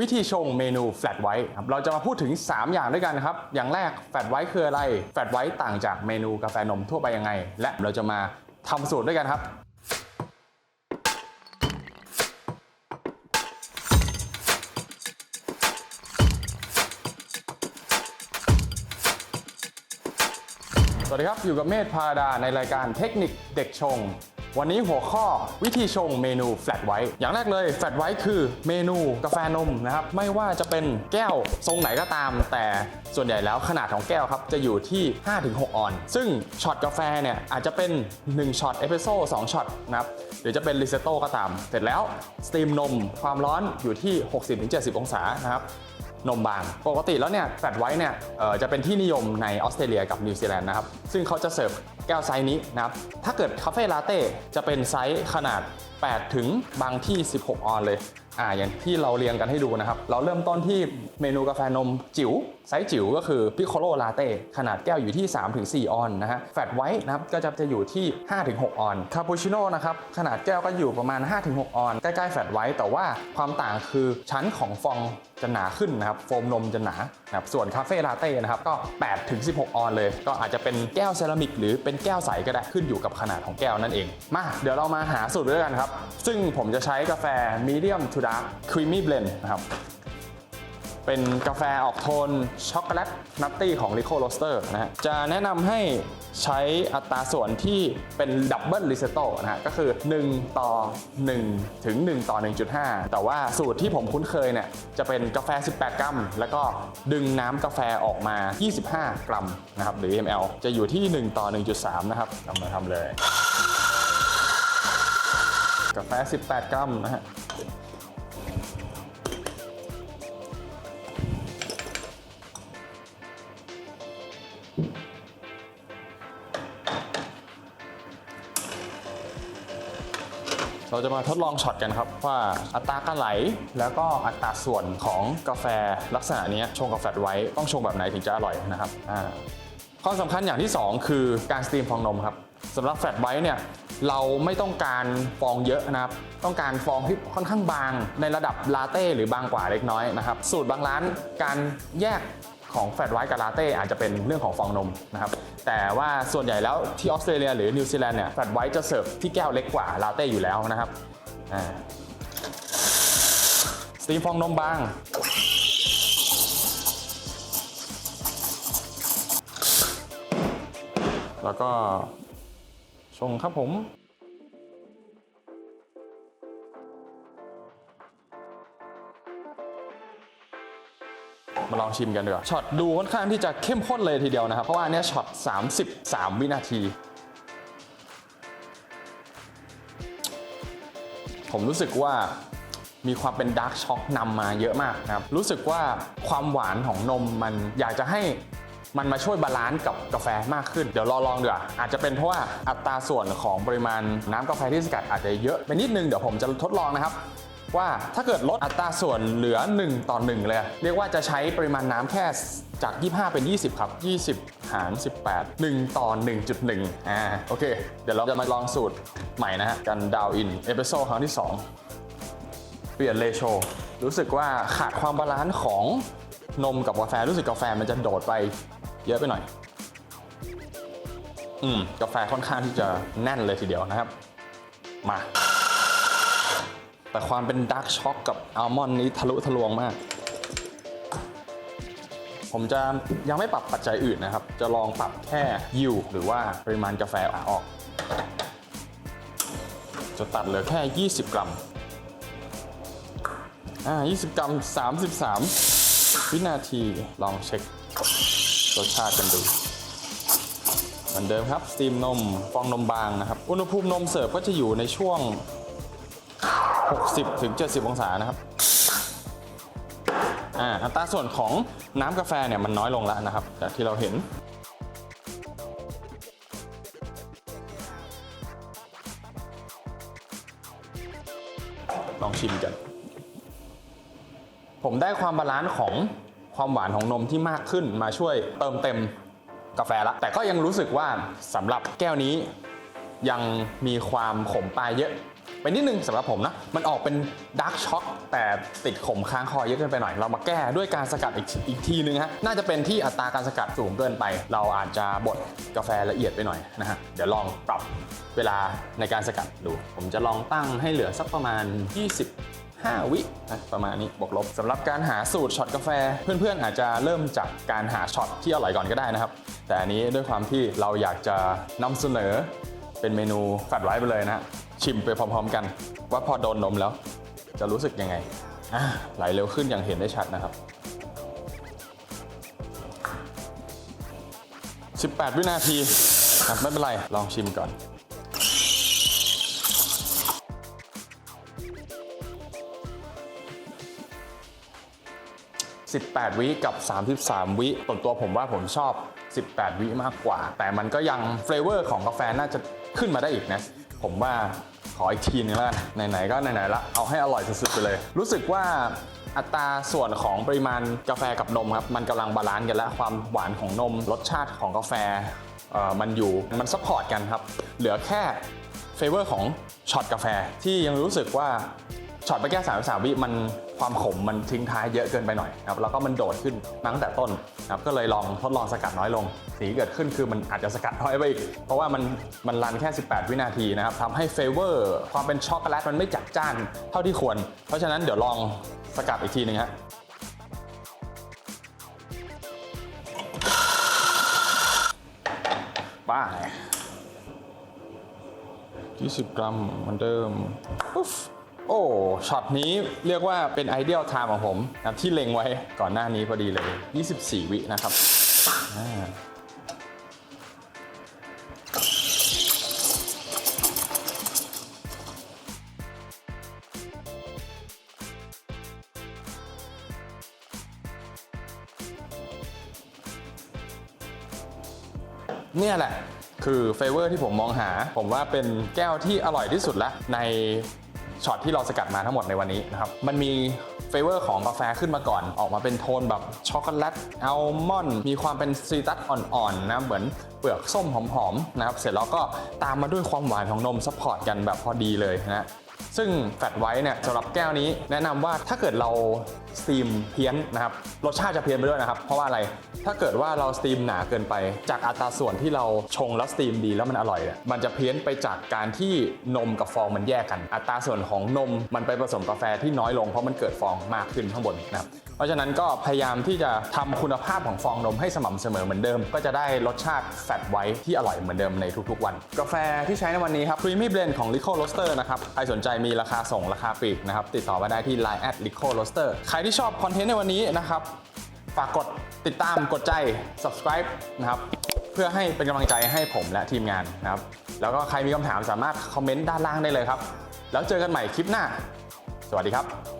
วิธีชงเมนูแฟลตไวท์ครับเราจะมาพูดถึง 3 อย่างด้วยกันครับ อย่างแรกแฟลตไวท์คืออะไรแฟลตไวท์ต่างจากเมนูกาแฟนมทั่วไปยังไง และเราจะมาทำสูตรด้วยกันครับสวัสดีครับ อยู่กับเมธพาราดาในรายการเทคนิคเด็กชง วันนี้หัวข้อวิธีชงเมนูแฟลตไวท์อย่างแรกเลยแฟลตไวท์คือเมนูกาแฟนมนะครับ ไม่ว่าจะเป็นแก้วทรงไหนก็ตาม แต่ส่วนใหญ่แล้วขนาดของแก้วครับ จะอยู่ที่ 5-6 ออน ซึ่งช็อตกาแฟเนี่ย อาจจะเป็น 1ช็อตเอสเปรสโซ่2ช็อตนะครับ หรือจะเป็นริเซโต้ก็ตาม เสร็จแล้วสตรีมนมความร้อนอยู่ที่ 60-70 องศานะครับ นมบาง ปกติแล้วเนี่ยแฟลตไวท์เนี่ยจะเป็นที่นิยมในออสเตรเลียกับนิวซีแลนด์นะครับ ซึ่งเขาจะเสิร์ฟแก้วไซส์นี้นะครับ ถ้าเกิดคาเฟ่ลาเต้จะเป็นไซส์ขนาด 8 ถึงบางที่ 16 ออนเลย อ่าอย่างที่เราเรียงกันให้ดูนะครับ เราเริ่มต้นที่เมนูกาแฟนมจิ๋วไซส์จิ๋วก็คือพิ c โคโลลาเต้ขนาดแก้วอยู่ที่ 3-4 ออนนะฮะแฟตไวท์นะครับก็จะจะอยู่ที่ 5-6 ออนคาปูชิโน่นะครับขนาดแก้วก็อยู่ประมาณ 5-6 ออน ใกล้ๆแฟตไวท์แต่ว่าความต่างคือชั้นของฟองจะหนาขึ้นนะครับโฟมนมจะหนานะครับส่วนคาเฟ่ลาเต้นะครับก็8ถึง16 ออนเลย ก็อาจจะเป็นแก้วเซรามิก หรือเป็นแก้วใสก็ได้ขึ้นอยู่กับขนาดของแก้วนั่นเอง มาเดี๋ยวเรามาหาสูตรด้วยกันครับ ซึ่งผมจะใช้กาแฟมีเดียมทูด medium to dark creamy blend นะครับเป็นกาแฟออกโทน ช็อกโกแลตนัตตี้ของ Rico Roaster นะฮะจะแนะนำให้ใช้อัตราส่วนที่เป็นดับเบิลริเซโตนะฮะก็คือ 1 ต่อ 1 ถึง 1 ต่อ 1.5 แต่ว่าสูตรที่ผมคุ้นเคยเนี่ย จะเป็นกาแฟ 18 กรัม แล้วก็ดึงน้ำกาแฟออกมา 25 กรัมนะครับหรือ ml จะอยู่ที่ 1 ต่อ 1.3 นะครับทำมาทำเลย กาแฟ 18 กรัมนะฮะ เราจะมาทดลองช็อตกันครับว่าอัตราการไหล แล้วก็อัตราส่วนของกาแฟลักษณะนี้ชงกับแฟไว้ต้องชงแบบไหนถึงจะอร่อยนะครับอ่าข้อสำคัญอย่างที่ 2 คือการสตรีมฟองนมครับสำหรับแฟลตไว้เนี่ยเราไม่ต้องการฟองเยอะนะครับ ต้องการฟองที่ค่อนข้างบางในระดับลาเต้หรือบางกว่าเล็กน้อยนะครับ สูตรบางร้านการแยก ของแฟตไวท์กับลาเต้อาจจะเป็นเรื่องของฟองนมนะครับแต่ว่าส่วนใหญ่แล้วที่ออสเตรเลียหรือนิวซีแลนด์เนี่ยแฟตไวท์จะเสิร์ฟที่แก้วเล็กกว่าลาเต้อยู่แล้วนะครับสตีมฟองนมบางแล้วก็ชงครับผม ลองชิมกันดีกว่าช็อตดูค่อนข้างที่จะเข้มข้นเลยทีเดียวนะครับ เพราะว่าเนี้ยช็อต 33 วินาที ผมรู้สึกว่ามีความเป็นดาร์กช็อกนำมาเยอะมากนะครับ รู้สึกว่าความหวานของนมมันอยากจะให้มันมาช่วยบาลานซ์กับกาแฟมากขึ้น เดี๋ยวรอลองดีกว่าอาจจะเป็นเพราะว่าอัตราส่วนของปริมาณน้ำกาแฟที่สกัดอาจจะเยอะไปนิดนึง เดี๋ยวผมจะทดลองนะครับ ว่าถ้าเกิดลดอัตราส่วนเหลือ 1 ต่อ 1 เลย เรียกว่าจะใช้ปริมาณน้ำแค่จาก 25 เป็น 20 ครับ 20 หาร 18 1 ต่อ 1.1 อ่า โอเค เดี๋ยวเราจะมาลองสูตรใหม่นะฮะ กันดาวอิน เอพิโซดครั้งที่ 2 เปลี่ยนเลโช รู้สึกว่าขาดความบาลานซ์ของนมกับกาแฟ รู้สึกกาแฟมันจะโดดไปเยอะไปหน่อย อืม กาแฟค่อนข้างที่จะแน่นเลยทีเดียวนะครับ มา แต่ความเป็นดาร์กช็อกกับอัลมอนด์นี้ทะลุทะลวงมาก ผมจะยังไม่ปรับปัจจัยอื่นนะครับ จะลองปรับแค่ยิวหรือว่าปริมาณกาแฟออก จะตัดเหลือแค่ 20 กรัม อ่า 20 กรัม 33 วินาทีลองเช็ครสชาติกันดูเหมือนเดิมครับสตีมนมฟองนมบางนะครับ อุณหภูมินมเสิร์ฟก็จะอยู่ในช่วง 60ถึง70 องศานะครับอ่าอัตราส่วนของน้ำกาแฟเนี่ยมันน้อยลงแล้วนะครับ จากที่เราเห็นลองชิมกัน ผมได้ความบาลานซ์ของความหวานของนมที่มากขึ้นมาช่วยเติมเต็มกาแฟละ แต่ก็ยังรู้สึกว่าสำหรับแก้วนี้ยังมีความขมปลายเยอะ ไปนิดนึงสำหรับผมนะ มันออกเป็นดาร์กช็อกแต่ติดขมค้างคอเยอะเกินไปหน่อย เรามาแก้ด้วยการสกัดอีกอีกทีนึงฮะ น่าจะเป็นที่อัตราการสกัดสูงเกินไป เราอาจจะบดกาแฟละเอียดไปหน่อยนะฮะ เดี๋ยวลองปรับเวลาในการสกัดดู ผมจะลองตั้งให้เหลือสักประมาณ 20 5 วินะประมาณนี้บวกลบสำหรับการหาสูตรช็อตกาแฟ เพื่อนๆ อาจจะเริ่มจากการหาช็อตที่อร่อยก่อนก็ได้นะครับ แต่อันนี้ด้วยความที่เราอยากจะนำเสนอเป็นเมนูแฟดไว้ไปเลยนะ ชิมไปพร้อมๆกัน ว่าพอโดนนมแล้ว จะรู้สึกยังไงไหลเร็วขึ้นอย่างเห็นได้ชัดนะครับ 18 วินาทีไม่เป็นไร ลองชิมก่อน18 วิกับ 33 วิส่วนตัวผมว่าผมชอบ 18 วิมากกว่า แต่มันก็ยังเฟลเวอร์ของกาแฟน่าจะขึ้นมาได้อีกนะ ผมว่า ออีกทีนึงแล้วกันไหนๆก็ไหนๆละเอาให้อร่อยสุดๆไปเลย รู้สึกว่าอัตราส่วนของปริมาณกาแฟกับนมครับมันกำลังบาลานซ์กันแล้วความหวานของนม รสชาติของกาแฟมันอยู่มันซัพพอร์ตกันครับ เหลือแค่เฟเวอร์ของช็อตกาแฟที่ยังรู้สึกว่าช็อตไปแก้สามสามวิมัน ความขมมันทิ้งท้ายเยอะเกินไปหน่อยนะครับแล้วก็มันโดดขึ้นมาตั้งแต่ต้นนะครับก็เลยลองทดลองสกัดน้อยลงสีที่เกิดขึ้นคือมันอาจจะสกัดน้อยไปอีก เพราะว่ามันมันรันแค่ 18 วินาทีนะครับทำให้เฟเวอร์ความเป็นช็อกโกแลตมันไม่จัดจ้านเท่าที่ควร เพราะฉะนั้นเดี๋ยวลองสกัดอีกทีหนึงฮะบ้าย20 กรัมเหมือนเดิมปุ๊บ โอ้ช็อตนี้เรียกว่าเป็นไอเดียลไทม์ของผมนะที่เล็งไว้ก่อนหน้านี้พอดีเลย 24 วินะครับเนี่ยแหละ คือเฟเวอร์ที่ผมมองหา ผมว่าเป็นแก้วที่อร่อยที่สุดล้วใน ช็อตที่เราสกัดมาทั้งหมดในวันนี้นะครับ มันมีเฟเวอร์ของกาแฟขึ้นมาก่อน ออกมาเป็นโทนแบบช็อกโกแลตอัลมอนด์มีความเป็นซีตัสอ่อนๆนะเหมือนเปลือกส้มหอมๆนะครับ เสร็จแล้วก็ตามมาด้วยความหวานของนมซัพพอร์ตกันแบบพอดีเลยนะซึ่งแฟตไว้เนี่ยสำหรับแก้วนี้แนะนำว่าถ้าเกิดเราสตรีมเพี้ยนนะครับรสชาติจะเพี้ยนไปด้วยนะครับ เพราะว่าอะไรถ้าเกิดว่าเราสตรีมหนาเกินไป จากอัตราส่วนที่เราชงแล้วสตรีมดีแล้วมันอร่อยเนี่ยมันจะเพี้ยนไปจากการที่นมกับฟองมันแยกกัน อัตราส่วนของนมมันไปผสมกาแฟที่น้อยลงเพราะมันเกิดฟองมากขึ้นข้างบนนะครับเพราะฉะนั้นก็พยายามที่จะทำคุณภาพของฟองนมให้สม่ำเสมอเหมือนเดิม ก็จะได้รสชาติแฟตไว้ที่อร่อยเหมือนเดิมในทุกๆวัน กาแฟที่ใช้ในวันนี้ครับ Creamy Blend ของ Lico Roaster นะครับ ใครสนใจมีราคาส่งราคาปลีกนะครับ ติดต่อมาได้ที่ Line at Lico Roaster ใครที่ชอบคอนเทนต์ในวันนี้นะครับ ฝากกดติดตามกดใจ subscribe นะครับ เพื่อให้เป็นกำลังใจให้ผมและทีมงานนะครับ แล้วก็ใครมีคำถามสามารถคอมเมนต์ด้านล่างได้เลยครับ แล้วเจอกันใหม่คลิปหน้า สวัสดีครับ